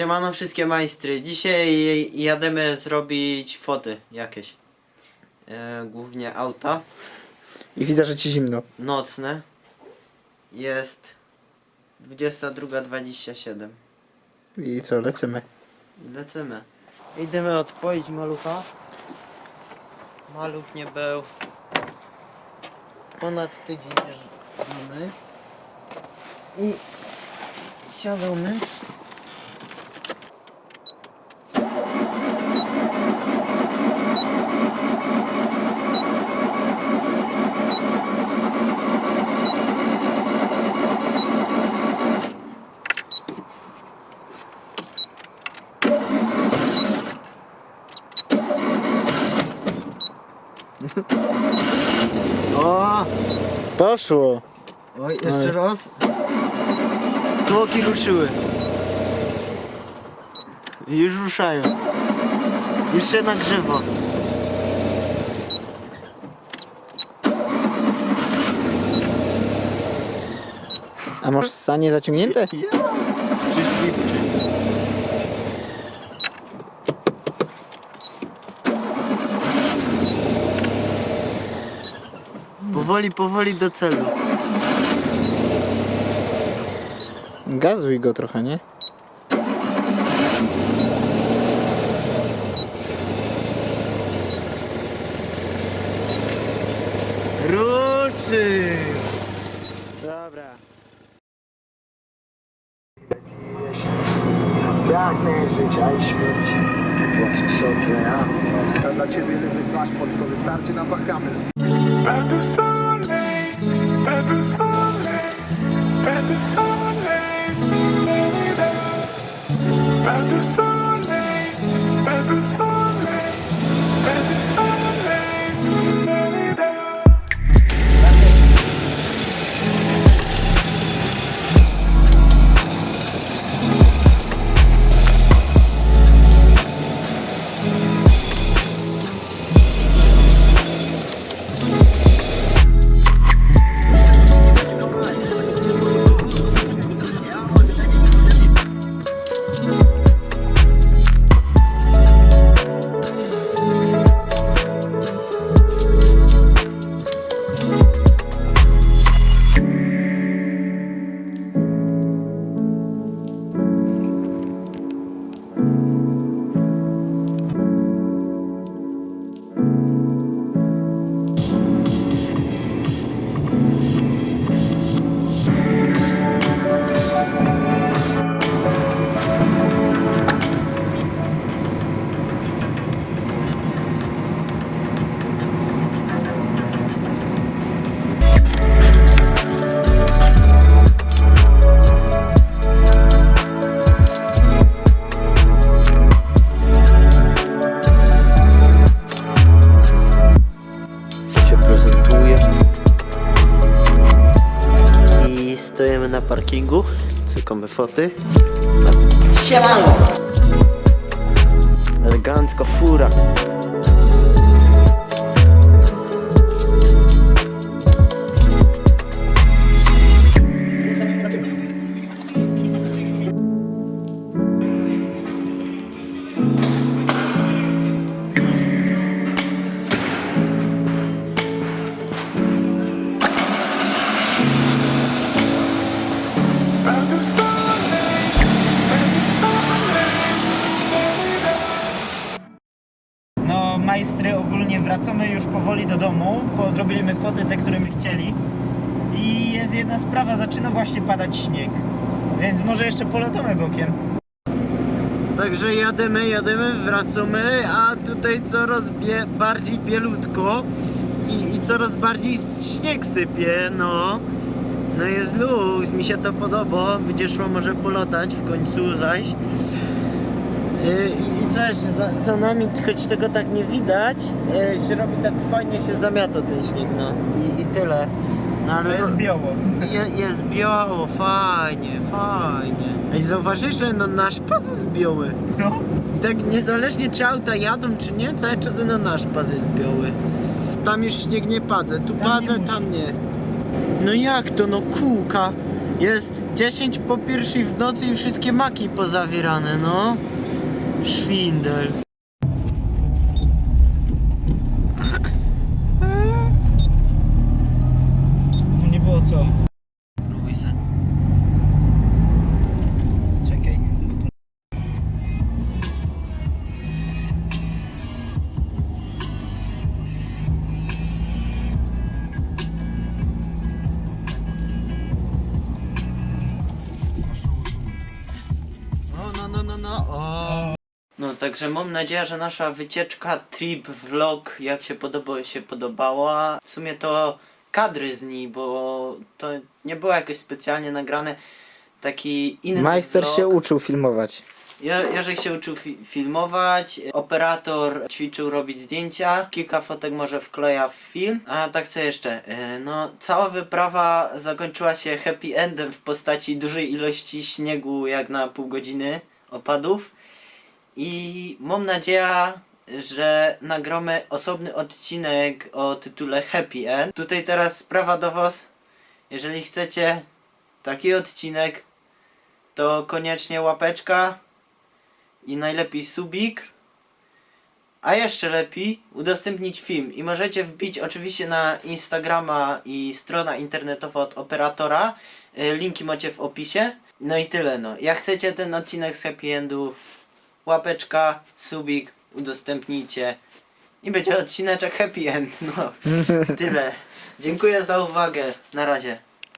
Siemano wszystkie majstry. Dzisiaj jademy zrobić foty jakieś. E, głównie auta. I widzę, że ci zimno. Nocne. Jest 22.27. I co, lecimy. Lecimy. Idziemy odpowiedzieć malucha. Maluch nie był ponad tydzień żony. I siadamy. O! Poszło! Oj, jeszcze Oj. raz. Tłoki ruszyły. Już ruszają. Już się nagrzewa. A masz sanie zaciągnięte? Przyszli. Powoli, powoli do celu. Gazuj go trochę, nie? Ruszy! Dobra. Pragnę życia i śmierci. Ty płacisz oceanu. A dla ciebie lewy paszport to wystarczy na Bahamy. De soleil, pas de na parkingu, cykamy foty. Siemano! Elegancka fura. Wracamy już powoli do domu, bo zrobiliśmy foty te, które my chcieli. I jest jedna sprawa, zaczyna właśnie padać śnieg. Więc może jeszcze polatamy bokiem. Także jadymy, jadymy, wracamy, a tutaj coraz bie, bardziej bielutko i, i coraz bardziej śnieg sypie, no. No jest luz, mi się to podoba, będzie szło może polotać w końcu zaś. Yy, I, I co jeszcze, za, za nami, choć tego tak nie widać, yy, się robi tak fajnie, się zamiata ten śnieg, no. I, i tyle. No, ale biało. je, jest biało, fajnie, fajnie. Ej, zauważysz, że no nasz pas jest biały. No. I tak niezależnie czy auta jadą czy nie, cały czas na nasz pas jest biały. Tam już śnieg nie pada, tu Tam nie pada, musi. tam nie. No jak to, no kółka Jest 10 po pierwszej w nocy i wszystkie maki pozawierane, no. Szwindel. No nie było co. Próbuj se. Czekaj. No, no, no, no, no. O. No, także mam nadzieję, że nasza wycieczka, trip, vlog, jak się podobało, się podobała. W sumie to kadry z niej, bo to nie było jakoś specjalnie nagrane. Taki inny Majster vlog. się uczył filmować. Ja, Jerzek się uczył fi filmować, operator ćwiczył robić zdjęcia, kilka fotek może wkleja w film. A tak co jeszcze? E, No, cała wyprawa zakończyła się happy endem w postaci dużej ilości śniegu, jak na pół godziny opadów. I mam nadzieję, że nagramy osobny odcinek o tytule Happy End. Tutaj teraz sprawa do Was. Jeżeli chcecie taki odcinek, to koniecznie łapeczka i najlepiej subik. A jeszcze lepiej udostępnić film i możecie wbić oczywiście na Instagrama i strona internetowa od operatora. Y, Linki macie w opisie. No i tyle no. Jak chcecie ten odcinek z happy endu, łapeczka, subik, udostępnijcie i będzie odcineczek happy end. No, tyle. Dziękuję za uwagę. Na razie.